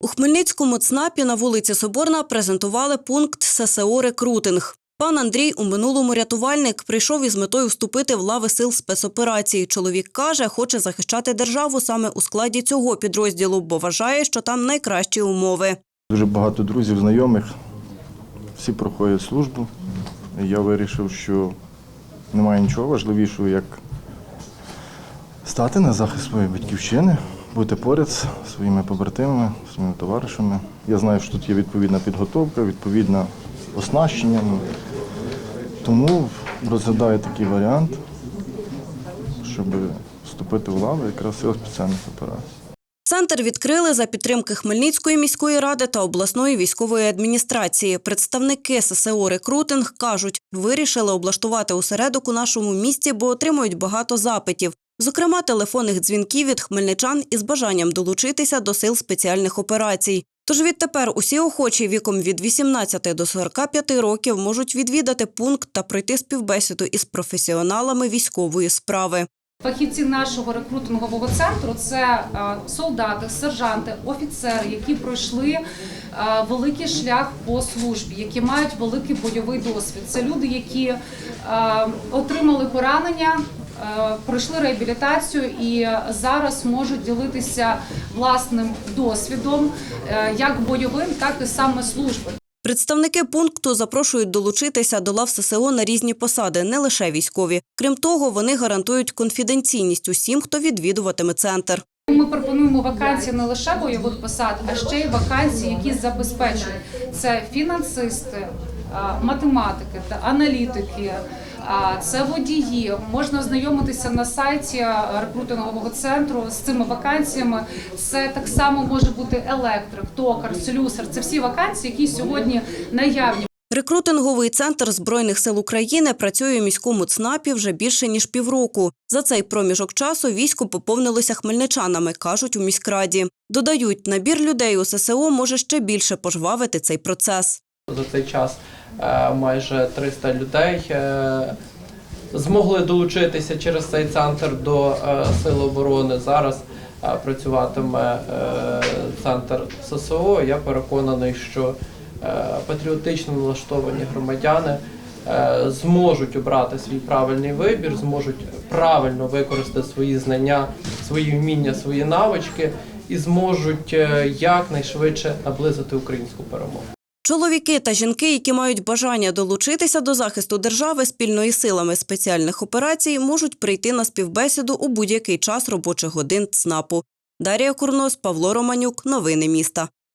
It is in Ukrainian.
У Хмельницькому ЦНАПі на вулиці Соборна презентували пункт ССО «Рекрутинг». Пан Андрій у минулому рятувальник прийшов із метою вступити в лави сил спецоперації. Чоловік каже, хоче захищати державу саме у складі цього підрозділу, бо вважає, що там найкращі умови. Дуже багато друзів, знайомих, всі проходять службу. Я вирішив, що немає нічого важливішого, як стати на захист своєї батьківщини, бути поряд з своїми побратимами, своїми товаришами. Я знаю, що тут є відповідна підготовка, відповідне оснащення. Тому розглядаю такий варіант, щоб вступити в лаву якраз сил спеціальних операцій. Центр відкрили за підтримки Хмельницької міської ради та обласної військової адміністрації. Представники ССО «Рекрутинг» кажуть, вирішили облаштувати осередок у нашому місті, бо отримують багато запитів. Зокрема, телефонних дзвінків від хмельничан із бажанням долучитися до сил спеціальних операцій. Тож відтепер усі охочі віком від 18 до 45 років можуть відвідати пункт та пройти співбесіду із професіоналами військової справи. Фахівці нашого рекрутингового центру це е, солдати, сержанти, офіцери, які пройшли е, великий шлях по службі, які мають великий бойовий досвід. Це люди, які е, отримали поранення. Е, Пройшли реабілітацію і зараз можуть ділитися власним досвідом, е, як бойовим, так і саме служби. Представники пункту запрошують долучитися до лав ССО на різні посади, не лише військові. Крім того, вони гарантують конфіденційність усім, хто відвідуватиме центр. Ми пропонуємо вакансії не лише бойових посад, а ще й вакансії, які забезпечують це фінансисти, математики та аналітики. А, Це водії. Можна ознайомитися на сайті рекрутингового центру з цими вакансіями. Це так само може бути електрик, токар, слюсар. Це всі вакансії, які сьогодні наявні. Рекрутинговий центр Збройних сил України працює у міському ЦНАПі вже більше ніж півроку. За цей проміжок часу військо поповнилося хмельничанами, кажуть у міськраді. Додають, набір людей у ССО може ще більше пожвавити цей процес. За цей час майже 300 людей е, змогли долучитися через цей центр до е, Сил оборони. Зараз е, працюватиме е, центр ССО. Я переконаний, що е, патріотично налаштовані громадяни е, зможуть обрати свій правильний вибір, зможуть правильно використати свої знання, свої вміння, свої навички і зможуть е, якнайшвидше наблизити українську перемогу. Чоловіки та жінки, які мають бажання долучитися до захисту держави спільної силами спеціальних операцій, можуть прийти на співбесіду у будь-який час робочих годин ЦНАПу. Дарія Курнос, Павло Романюк. Новини міста.